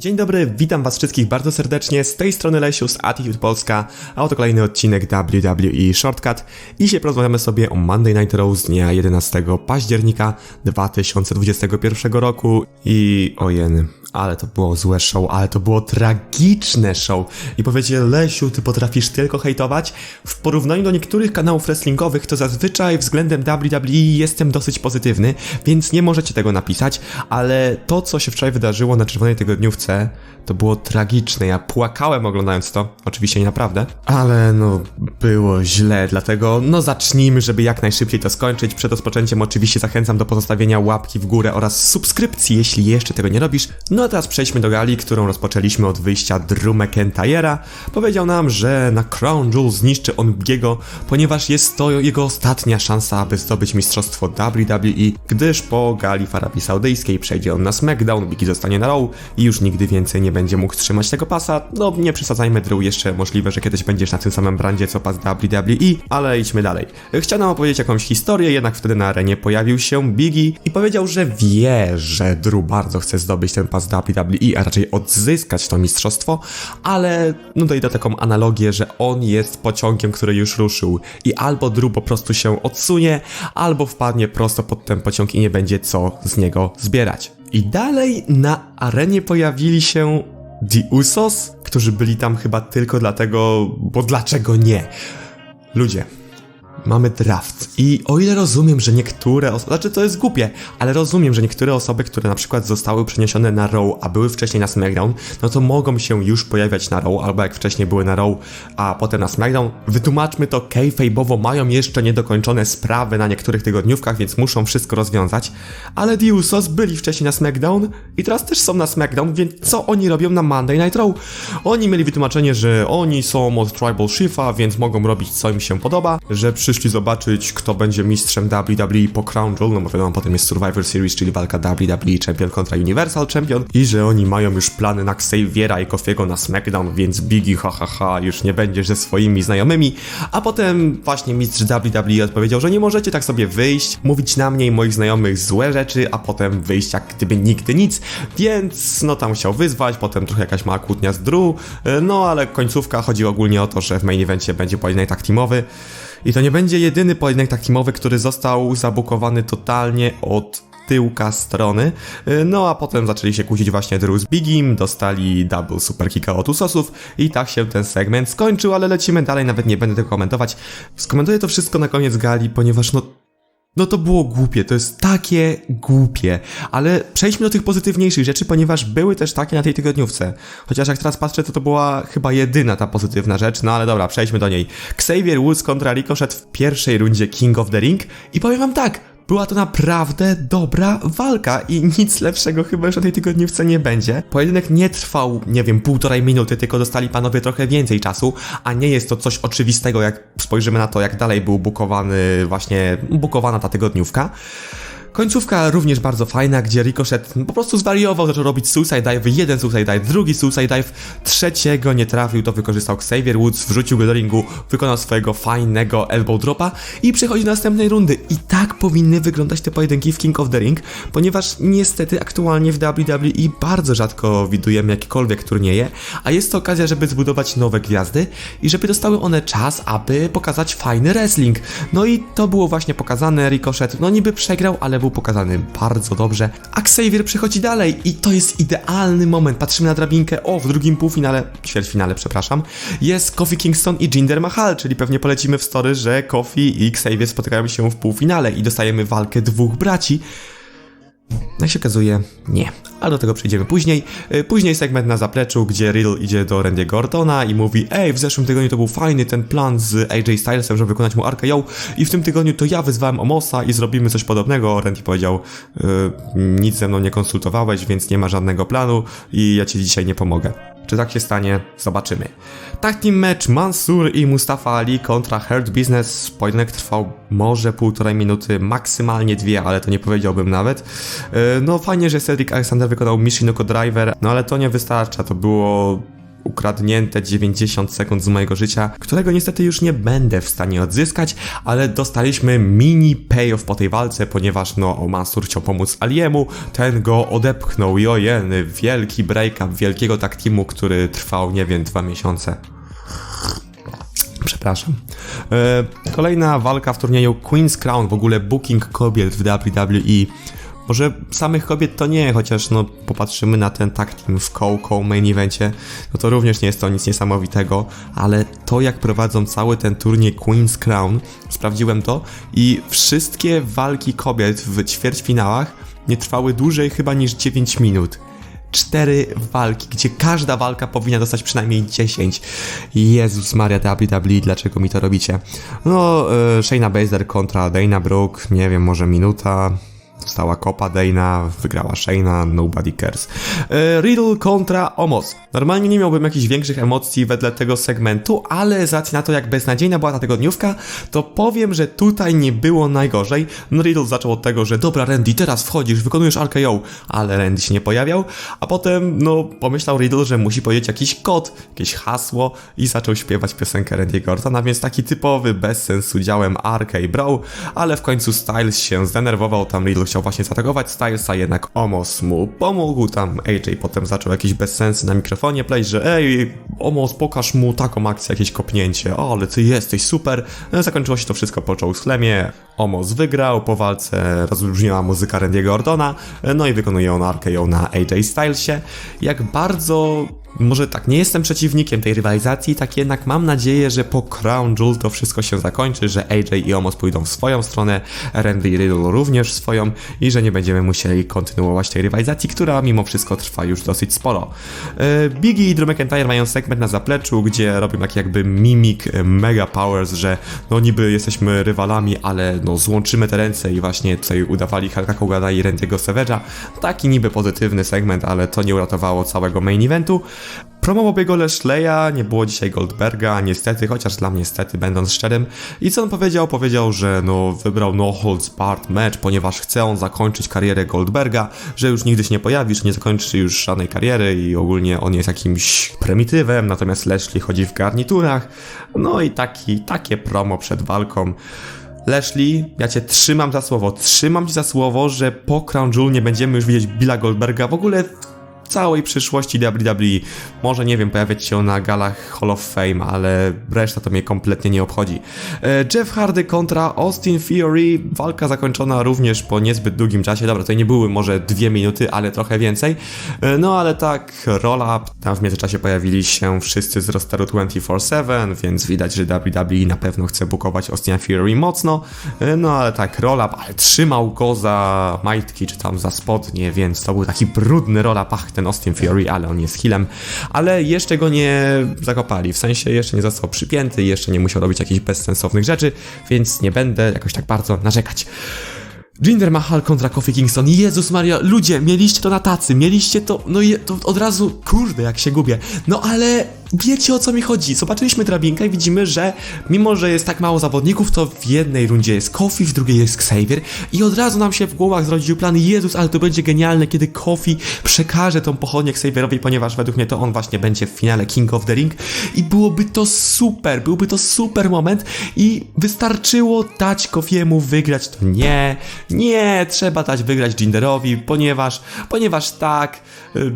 Dzień dobry, witam was wszystkich bardzo serdecznie, z tej strony Lesiu z Attitude Polska, a oto kolejny odcinek WWE Shortcut. I dzisiaj porozmawiamy sobie o Monday Night Raw z dnia 11 października 2021 roku i ojeny, ale to było złe show, ale to było tragiczne show i powiecie Lesiu, ty potrafisz tylko hejtować? W porównaniu do niektórych kanałów wrestlingowych to zazwyczaj względem WWE jestem dosyć pozytywny, więc nie możecie tego napisać, ale to co się wczoraj wydarzyło na Czerwonej Tygodniówce to było tragiczne. Ja płakałem oglądając to. Oczywiście nie naprawdę. Ale no, było źle, dlatego no zacznijmy, żeby jak najszybciej to skończyć. Przed rozpoczęciem oczywiście zachęcam do pozostawienia łapki w górę oraz subskrypcji, jeśli jeszcze tego nie robisz. No a teraz przejdźmy do gali, którą rozpoczęliśmy od wyjścia Drew McIntyre'a. Powiedział nam, że na Crown Jewel zniszczy on Biego, ponieważ jest to jego ostatnia szansa, aby zdobyć mistrzostwo WWE, gdyż po gali w Arabii Saudyjskiej przejdzie on na SmackDown, Biggie zostanie na Raw i już nigdy więcej nie będzie mógł trzymać tego pasa. No nie przesadzajmy, Drew, jeszcze możliwe, że kiedyś będziesz na tym samym brandzie co pas WWE, ale idźmy dalej. Chciał nam opowiedzieć jakąś historię, jednak wtedy na arenie pojawił się Biggie i powiedział, że wie, że Drew bardzo chce zdobyć ten pas WWE, a raczej odzyskać to mistrzostwo, ale no daje do taką analogię, że on jest pociągiem, który już ruszył i albo Drew po prostu się odsunie, albo wpadnie prosto pod ten pociąg i nie będzie co z niego zbierać. I dalej na arenie pojawili się The Usos, którzy byli tam chyba tylko dlatego, bo dlaczego nie? Ludzie, Mamy draft. I o ile rozumiem, że niektóre osoby, znaczy to jest głupie, ale rozumiem, że niektóre osoby, które na przykład zostały przeniesione na Raw, a były wcześniej na SmackDown, no to mogą się już pojawiać na Raw, albo jak wcześniej były na Raw, a potem na SmackDown. Wytłumaczmy to kayfabe'owo, mają jeszcze niedokończone sprawy na niektórych tygodniówkach, więc muszą wszystko rozwiązać, ale The Usos byli wcześniej na SmackDown i teraz też są na SmackDown, więc co oni robią na Monday Night Raw? Oni mieli wytłumaczenie, że oni są od Tribal Shifta, więc mogą robić co im się podoba, że przy przyszli zobaczyć, kto będzie mistrzem WWE po Crown Jewel, no bo wiadomo, potem jest Survivor Series, czyli walka WWE Champion kontra Universal Champion. I że oni mają już plany na Xaviera i Kofiego na SmackDown, więc Biggie ha ha ha już nie będziesz ze swoimi znajomymi, a potem właśnie mistrz WWE odpowiedział, że nie możecie tak sobie wyjść, mówić na mnie i moich znajomych złe rzeczy, a potem wyjść jak gdyby nigdy nic, więc no tam chciał wyzwać, potem trochę jakaś mała kłótnia z Drew, no ale końcówka chodzi ogólnie o to, że w main evencie będzie pojedynek tak teamowy, i to nie będzie jedyny pojedynek takimowy, który został zabukowany totalnie od tyłka strony. No a potem zaczęli się kłócić właśnie Drew z Bigim, dostali double super kicka od Usosów i tak się ten segment skończył, ale lecimy dalej, nawet nie będę tego komentować. Skomentuję to wszystko na koniec gali, ponieważ no no to było głupie, to jest takie głupie. Ale przejdźmy do tych pozytywniejszych rzeczy, ponieważ były też takie na tej tygodniówce. Chociaż jak teraz patrzę, to to była chyba jedyna ta pozytywna rzecz, no ale dobra, przejdźmy do niej. Xavier Woods kontra Ricochet w pierwszej rundzie King of the Ring i powiem wam tak, była to naprawdę dobra walka i nic lepszego chyba już o tej tygodniówce nie będzie. Pojedynek nie trwał, nie wiem, półtorej minuty, tylko dostali panowie trochę więcej czasu, a nie jest to coś oczywistego, jak spojrzymy na to, jak dalej był bukowany, właśnie bukowana ta tygodniówka. Końcówka również bardzo fajna, gdzie Ricochet po prostu zwariował, zaczął robić suicide dive, jeden suicide dive, drugi suicide dive, trzeciego nie trafił, to wykorzystał Xavier Woods, wrzucił go do ringu, wykonał swojego fajnego elbow dropa i przechodzi do następnej rundy. I tak powinny wyglądać te pojedynki w King of the Ring, ponieważ niestety aktualnie w WWE bardzo rzadko widujemy jakiekolwiek turnieje, a jest to okazja, żeby zbudować nowe gwiazdy i żeby dostały one czas, aby pokazać fajny wrestling. No i to było właśnie pokazane, Ricochet no niby przegrał, ale był pokazany bardzo dobrze. A Xavier przechodzi dalej i to jest idealny moment. Patrzymy na drabinkę. O, w drugim półfinale, ćwierćfinale, przepraszam, jest Kofi Kingston i Jinder Mahal, czyli pewnie polecimy w story, że Kofi i Xavier spotykają się w półfinale i dostajemy walkę dwóch braci. Jak się okazuje, nie. Ale do tego przejdziemy później. Y, później segment na zapleczu, gdzie Riddle idzie do Randy Gordona i mówi Ej, w zeszłym tygodniu to był fajny ten plan z AJ Stylesem, żeby wykonać mu RKO i w tym tygodniu to ja wyzwałem Omosa i zrobimy coś podobnego. Randy powiedział y, nic ze mną nie konsultowałeś, więc nie ma żadnego planu i ja ci dzisiaj nie pomogę. Czy tak się stanie? Zobaczymy. Tak team match Mansur i Mustafa Ali kontra Hurt Business. Pojedynek trwał może półtorej minuty, maksymalnie dwie, ale to nie powiedziałbym nawet. E, no fajnie, że Cedric Alexander wykonał Mishinoko Driver, no ale to nie wystarcza, to było ukradnięte 90 sekund z mojego życia, którego niestety już nie będę w stanie odzyskać, ale dostaliśmy mini payoff po tej walce, ponieważ no Mansur chciał pomóc Aliemu, ten go odepchnął i ojeny, wielki break-up wielkiego tak teamu, który trwał, nie wiem, dwa miesiące. Przepraszam. E, kolejna walka w turnieju Queen's Crown, w ogóle booking kobiet w WWE. Może samych kobiet to nie, chociaż no popatrzymy na ten tag team w Coco main evencie, no to również nie jest to nic niesamowitego, ale to jak prowadzą cały ten turniej Queen's Crown, sprawdziłem to i wszystkie walki kobiet w ćwierćfinałach nie trwały dłużej chyba niż 9 minut cztery walki, gdzie każda walka powinna dostać przynajmniej 10. Jezus Maria WWE, dlaczego mi to robicie? No, e, Shayna Baszler kontra Dana Brooke, nie wiem, może minuta, Dostała kopa Dana, wygrała Shayna, nobody cares. E, Riddle kontra Omos. Normalnie nie miałbym jakichś większych emocji wedle tego segmentu, ale z racji na to, jak beznadziejna była ta tygodniówka, to powiem, że tutaj nie było najgorzej. No Riddle zaczął od tego, że dobra Randy, teraz wchodzisz, wykonujesz RKO, ale Randy się nie pojawiał, a potem, no, pomyślał Riddle, że musi powiedzieć jakiś kod, jakieś hasło i zaczął śpiewać piosenkę Randy'ego Ortona, więc taki typowy, bez sensu działem RK Bro, ale w końcu Styles się zdenerwował, tam Riddle chciał właśnie zaatakować Stylesa, jednak Omos mu pomógł, tam AJ potem zaczął jakieś bezsensy na mikrofonie play, że ej, Omos, pokaż mu taką akcję, jakieś kopnięcie, o, ale ty jesteś super. No, zakończyło się to wszystko po Joe Slamie, Omos wygrał, po walce rozbrzmiała muzyka Randy'ego Ortona, no i wykonuje on RKO na AJ Stylesie. Jak bardzo może tak, nie jestem przeciwnikiem tej rywalizacji, tak jednak mam nadzieję, że po Crown Jewel to wszystko się zakończy, że AJ i Omos pójdą w swoją stronę, Randy i Riddle również swoją i że nie będziemy musieli kontynuować tej rywalizacji, która mimo wszystko trwa już dosyć sporo. E, Biggie i Drew McIntyre mają segment na zapleczu, gdzie robią taki jakby mimik e, Mega Powers, że no niby jesteśmy rywalami, ale no złączymy te ręce i właśnie tutaj udawali Hulka Hogana i Randy'ego Savage'a. Taki niby pozytywny segment, ale to nie uratowało całego main eventu. Promo Bobiego Lashleya, nie było dzisiaj Goldberga, niestety, chociaż dla mnie niestety, będąc szczerym. I co on powiedział? Powiedział, że no wybrał no holds barred match, ponieważ chce on zakończyć karierę Goldberga, że już nigdy się nie pojawi, że nie zakończy już żadnej kariery i ogólnie on jest jakimś prymitywem, natomiast Lashley chodzi w garniturach. No i taki, takie promo przed walką. Leslie, ja cię trzymam za słowo, trzymam ci za słowo, że po Crown Jewel nie będziemy już widzieć Billa Goldberga w ogóle całej przyszłości WWE. Może, nie wiem, pojawiać się na galach Hall of Fame, ale reszta to mnie kompletnie nie obchodzi. E, Jeff Hardy kontra Austin Theory. Walka zakończona również po niezbyt długim czasie. Dobra, to nie były może dwie minuty, ale trochę więcej. E, no ale tak, roll-up. Tam w międzyczasie pojawili się wszyscy z rosteru 24-7, więc widać, że WWE na pewno chce bukować Austin Theory mocno. E, no ale tak, roll-up, ale trzymał go za majtki, czy tam za spodnie, więc to był taki brudny roll-up. Ach, ten Austin Fury, ale on jest healem, ale jeszcze go nie zakopali, w sensie jeszcze nie został przypięty, jeszcze nie musiał robić jakichś bezsensownych rzeczy, więc nie będę jakoś tak bardzo narzekać. Jinder Mahal kontra Kofi Kingston. Jezus Maria, ludzie, mieliście to na tacy, mieliście to, no i to od razu, kurde, jak się gubię. No ale wiecie o co mi chodzi. Zobaczyliśmy drabinkę i widzimy, że mimo, że jest tak mało zawodników, to w jednej rundzie jest Kofi, w drugiej jest Xavier i od razu nam się w głowach zrodził plan, Jezus, ale to będzie genialne, kiedy Kofi przekaże tą pochodnię Xavierowi, ponieważ według mnie to on właśnie będzie w finale King of the Ring. I byłoby to super, byłby to super moment i wystarczyło dać Kofiemu wygrać, to nie, nie, trzeba dać wygrać Jinderowi, ponieważ, ponieważ tak,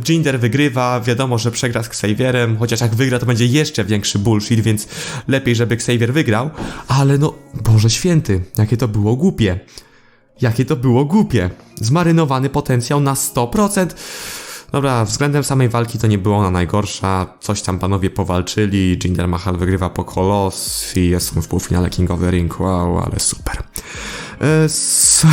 Jinder wygrywa, wiadomo, że przegra z Xavierem, chociaż jak wygra, to będzie jeszcze większy bullshit, więc lepiej, żeby Xavier wygrał, ale no, Boże Święty, jakie to było głupie. Jakie to było głupie. Zmarynowany potencjał na 100%. Dobra, względem samej walki to nie była ona najgorsza. Coś tam panowie powalczyli. Jinder Mahal wygrywa po kolos i jest w półfinale King of the Ring. Wow, ale super. E, s-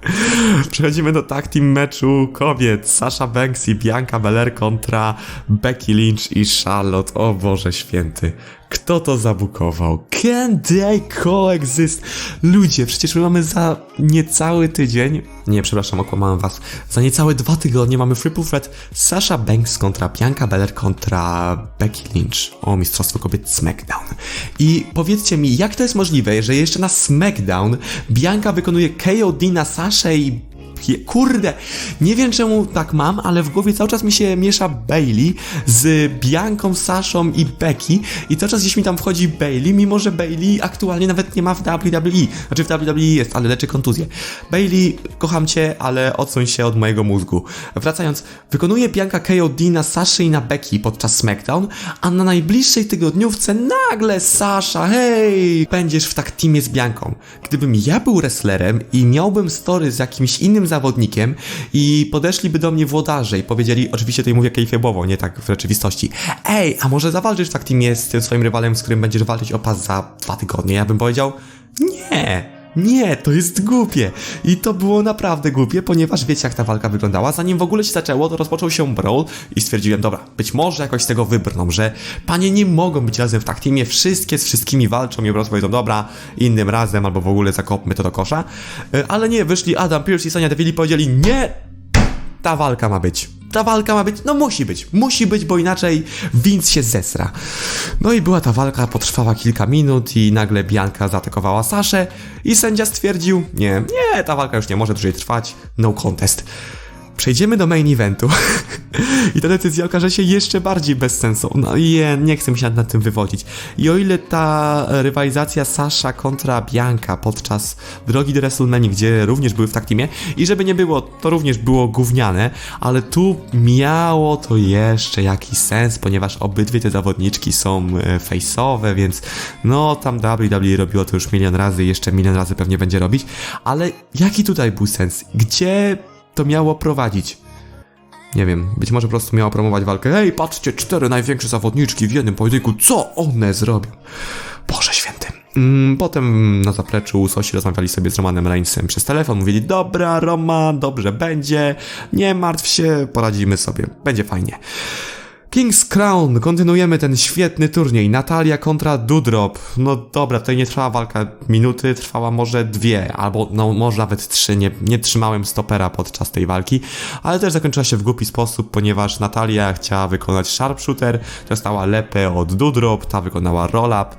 Przechodzimy do tag team meczu kobiet. Sasha Banks i Bianca Belair kontra Becky Lynch i Charlotte. O Boże święty. Kto to zabukował? Can they coexist? Ludzie, przecież my mamy za niecały tydzień, nie, przepraszam, okłamałem was, za niecałe dwa tygodnie mamy Triple Threat Sasha Banks kontra Bianca Belair kontra Becky Lynch o Mistrzostwo Kobiet SmackDown. I powiedzcie mi, jak to jest możliwe, że jeszcze na SmackDown Bianca wykonuje KOD na Saszę i. Kurde, nie wiem czemu tak mam, ale w głowie cały czas mi się miesza Bailey z Bianką, Saszą i Becky i cały czas gdzieś mi tam wchodzi Bailey, mimo że Bailey aktualnie nawet nie ma w WWE. Znaczy w WWE jest, ale leczy kontuzję. Bailey, kocham cię, ale odsuń się od mojego mózgu. Wracając, wykonuje Bianka KOD na Saszy i na Becky podczas SmackDown, a na najbliższej tygodniówce nagle Sasza, hej, będziesz w tak teamie z Bianką. Gdybym ja był wrestlerem i miałbym story z jakimś innym zawodnikiem i podeszliby do mnie włodarze i powiedzieli, oczywiście tutaj mówię kejfiebowo, nie tak w rzeczywistości, ej, a może zawalczysz w tak teamie z tym swoim rywalem, z którym będziesz walczyć o pas za dwa tygodnie? Ja bym powiedział, nie, nie, to jest głupie. I to było naprawdę głupie, ponieważ wiecie jak ta walka wyglądała. Zanim w ogóle się zaczęło, to rozpoczął się brawl i stwierdziłem, dobra, być może jakoś z tego wybrną, że panie nie mogą być razem w tak teamie, wszystkie z wszystkimi walczą i po prostu powiedzą, dobra, innym razem albo w ogóle zakopmy to do kosza. E, Ale nie, wyszli Adam Pierce i Sonia Deville i powiedzieli, nie, ta walka ma być. Ta walka ma być, no musi być, musi być, bo inaczej Vince się zesra. No i była ta walka, potrwała kilka minut i nagle Bianka zaatakowała Saszę i sędzia stwierdził, nie, nie, ta walka już nie może dłużej trwać, no contest. Przejdziemy do main eventu i ta decyzja okaże się jeszcze bardziej bezsensowna. No je, nie chcę się nad tym wywodzić. I o ile ta rywalizacja Sasha kontra Bianka podczas drogi do WrestleMania, gdzie również były w tak teamie i żeby nie było, to również było gówniane, ale tu miało to jeszcze jakiś sens, ponieważ obydwie te zawodniczki są e, face'owe, więc no tam WWE robiło to już milion razy i jeszcze milion razy pewnie będzie robić, ale jaki tutaj był sens? Gdzie to miało prowadzić? Nie wiem, być może po prostu miało promować walkę. Hej, patrzcie, cztery największe zawodniczki w jednym pojedynku, co one zrobią? Boże święty. Mm, Potem na zapleczu Usosi rozmawiali sobie z Romanem Reignsem przez telefon. Mówili, dobra Roman, dobrze będzie, nie martw się, poradzimy sobie, będzie fajnie. King's Crown, kontynuujemy ten świetny turniej. Natalia kontra Dudrop. No dobra, tutaj nie trwała walka minuty, trwała może dwie, albo no może nawet trzy. Nie, nie trzymałem stopera podczas tej walki, ale też zakończyła się w głupi sposób, ponieważ Natalia chciała wykonać sharpshooter, dostała lepę od Dudrop, ta wykonała roll-up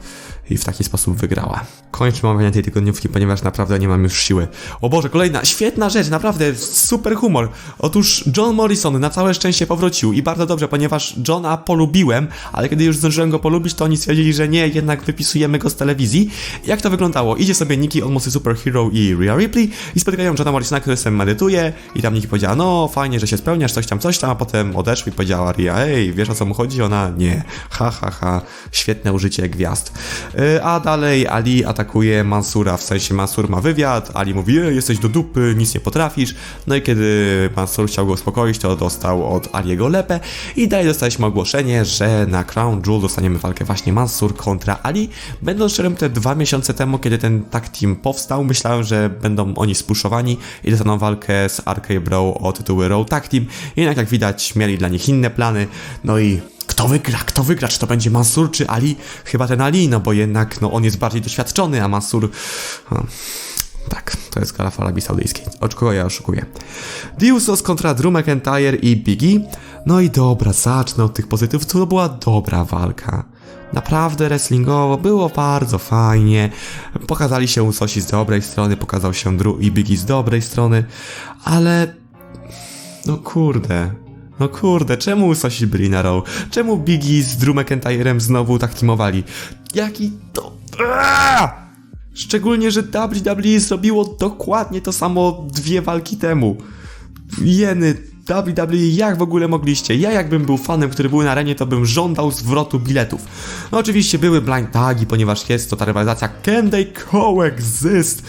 i w taki sposób wygrała. Kończmy omawianie tej tygodniówki, ponieważ naprawdę nie mam już siły. O Boże, kolejna świetna rzecz, naprawdę super humor. Otóż John Morrison na całe szczęście powrócił i bardzo dobrze, ponieważ Johna polubiłem, ale kiedy już zdążyłem go polubić, to oni stwierdzili, że nie, jednak wypisujemy go z telewizji. Jak to wyglądało? Idzie sobie Nikki, Almost a Superhero i Rhea Ripley i spotykają Johna Morrisona, który sobie medytuje i tam Nikki powiedziała, no fajnie, że się spełniasz, coś tam, coś tam, a potem odeszły i powiedziała Rhea, ej, wiesz o co mu chodzi? Ona, nie, ha, ha, ha, świetne użycie gwiazd. Yy, A dalej Ali atakuje Mansura, w sensie Mansur ma wywiad, Ali mówi, e, jesteś do dupy, nic nie potrafisz. No i kiedy Mansur chciał go uspokoić, to dostał od Aliego lepę i dalej dostaliśmy ogłoszenie, że na Crown Jewel dostaniemy walkę właśnie Mansur kontra Ali. Będąc szczerym, te dwa miesiące temu, kiedy ten tag team powstał, myślałem, że będą oni spuszowani i dostaną walkę z RK Bro o tytuły Raw Tag Team. Jednak jak widać, mieli dla nich inne plany, no i kto wygra, kto wygra, czy to będzie Mansur, czy Ali? Chyba ten Ali, no bo jednak no, on jest bardziej doświadczony, a Mansur... No, tak, to jest gra w Arabii Saudyjskiej. Kogo ja oszukuję? The Usos kontra Drew McIntyre i Biggie. No i dobra, zacznę od tych pozytywów. To była dobra walka. Naprawdę wrestlingowo było bardzo fajnie. Pokazali się Usosi z dobrej strony, pokazał się Drew i Biggie z dobrej strony, ale no kurde. No kurde, czemu Usosi byli na row? Czemu Biggie z Drew McIntyrem znowu tak teamowali? Jaki to... Aaaa! Szczególnie, że WWE zrobiło dokładnie to samo dwie walki temu. Jeny, WWE, jak w ogóle mogliście? Ja jakbym był fanem, który był na arenie, to bym żądał zwrotu biletów. No oczywiście były blind tagi, ponieważ jest to ta rywalizacja Can they coexist?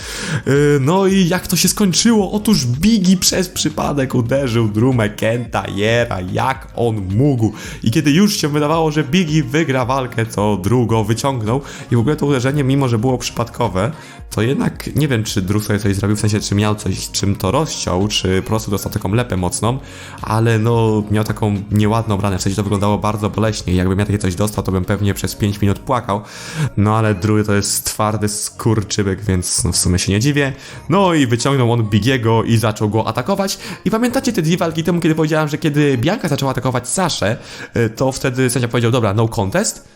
Yy, no i jak to się skończyło? Otóż Biggie przez przypadek uderzył Drew McIntyre'a, jak on mógł. I kiedy już się wydawało, że Biggie wygra walkę, to Drew go wyciągnął i w ogóle to uderzenie, mimo że było przypadkowe, to jednak nie wiem, czy Drew sobie coś zrobił, w sensie, czy miał coś, czym to rozciął, czy po prostu dostał taką lepę mocną, ale no, miał taką nieładną ranę, w sensie to wyglądało bardzo boleśnie jakbym ja takie coś dostał, to bym pewnie przez 5 minut płakał, no ale Drew to jest twardy skurczybyk, więc no w sumie się nie dziwię. No i wyciągnął on Bigiego i zaczął go atakować i pamiętacie te dwie walki temu, kiedy powiedziałem, że kiedy Bianca zaczęła atakować Saszę, y, to wtedy sędzia powiedział, dobra, no contest?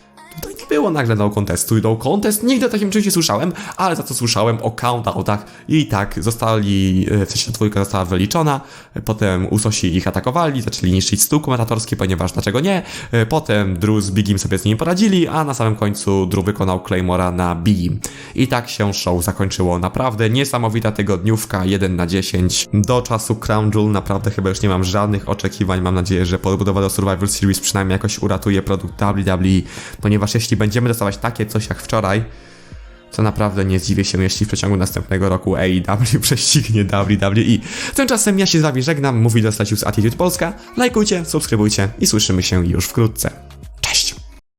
Było nagle no contestu i no contest. Nigdy o takim czymś nie słyszałem, ale za co słyszałem o countdownach i tak zostali, e, w sensie dwójka została wyliczona, potem Usosi ich atakowali, zaczęli niszczyć stół komentatorski, ponieważ dlaczego nie, E, potem Drew z Bigim sobie z nimi poradzili, a na samym końcu Drew wykonał Claymora na Bigim. I tak się show zakończyło. Naprawdę niesamowita tygodniówka, 1 na 10. Do czasu Crown Jewel naprawdę chyba już nie mam żadnych oczekiwań. Mam nadzieję, że podbudowa do Survivor Series przynajmniej jakoś uratuje produkt WWE, ponieważ jeśli będziemy dostawać takie coś jak wczoraj, to naprawdę nie zdziwię się, jeśli w przeciągu następnego roku AEW prześcignie WWE. Tymczasem ja się z wami żegnam, mówi do Stasius Attitude Polska. Lajkujcie, subskrybujcie i słyszymy się już wkrótce.